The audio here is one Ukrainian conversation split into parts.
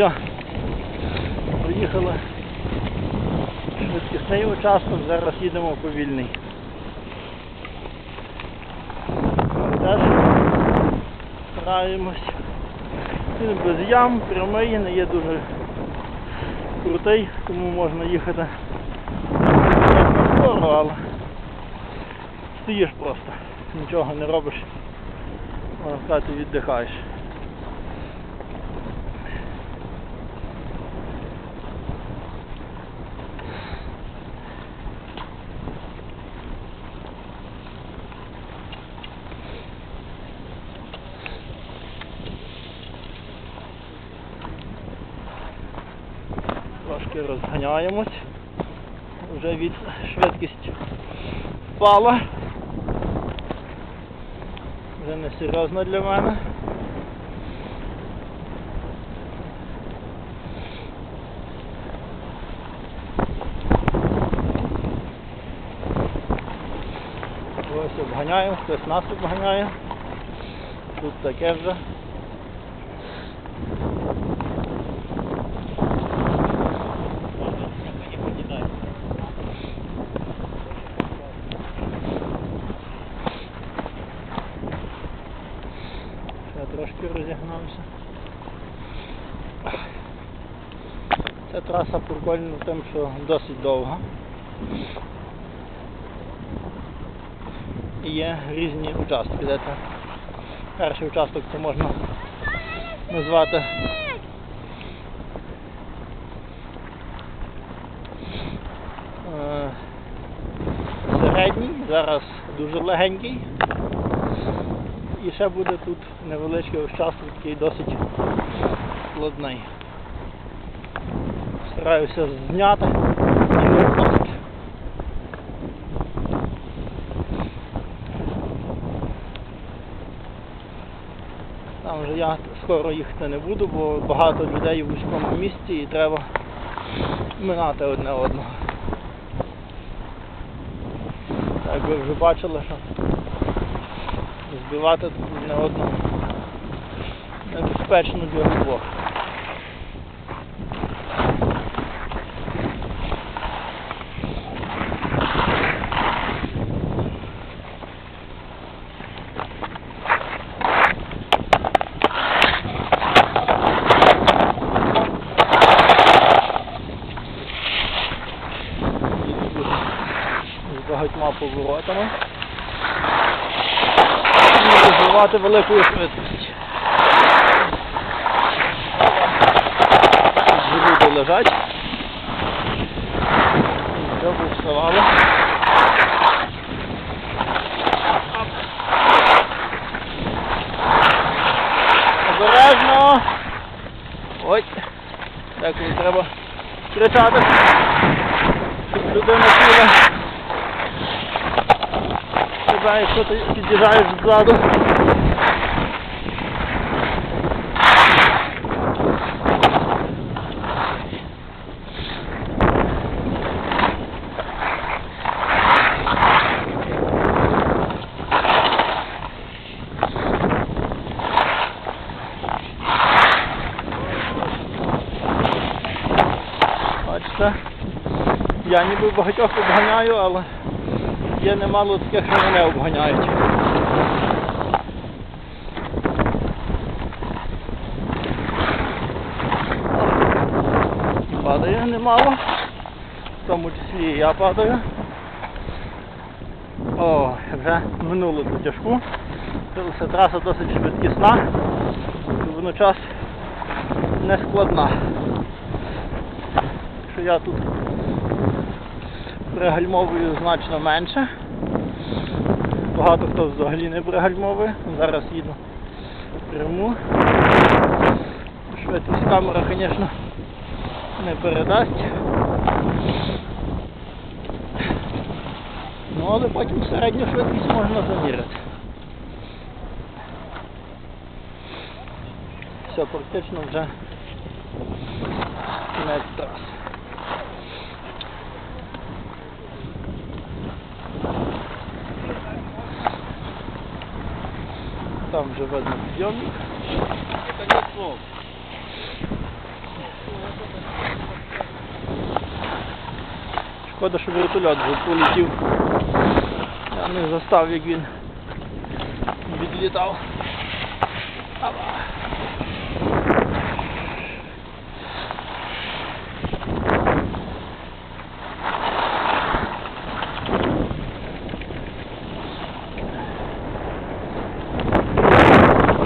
Все. Поїхали. Швидкісний участок, зараз їдемо повільний. Теж стараємось. Він без ям, прямий, не є дуже крутий, тому можна їхати скоро, але стоїш просто, нічого не робиш, можна сказати, віддихаєш. Трошки розганяємось. Вже від швидкість впала. Вже не серйозно для мене. Ось обганяємо, хтось нас обганяє. Тут таке вже. Ще розігнався. Ця траса прикольна тим, що досить довга. І є різні участки. Де це перший участок це можна назвати е, середній, зараз дуже легенький. І ще буде тут невеличкий участок, такий досить складний. Стараюся зняти і не. Там вже я скоро їхати не буду, бо багато людей у вузькому місці і треба минати одне одного. Так ви вже бачили, що збивати тут одне одного небезпечно для обох. багатьма поворотами. І розвивати великою швидкістю. Лежать. Все вставало. Обережно. Ой, так не треба кричати. Людина чула тебе, якщо ти під'їжджаєш ззаду. Бачите, я ніби багатьох обганяю, але є немало таких, що мене обганяють. Падає немало, в тому числі і я падаю. О, вже минуло ту тяжку. Ця траса досить швидкісна, водночас не складна. Що я тут пригальмовую значно менше. Багато хто взагалі не пригальмовує. Зараз їду пряму. Швидкість камера, звісно, не передасть. Ну, але потім середню швидкість можна заміряти. Все, практично вже кінець траси. Там że wezmę zbiornik. Nie, to nie jest. Шкода, що вертольот вже полетів. Я не застав, як він відлітав.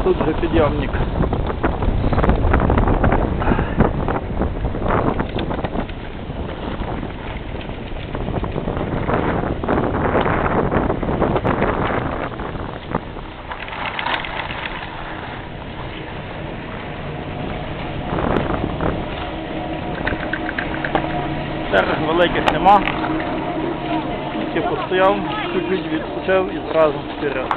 Тут вже підйомник. Терг великих нема. Тільки постояв, чуть-чуть відпочив і зразу вперед.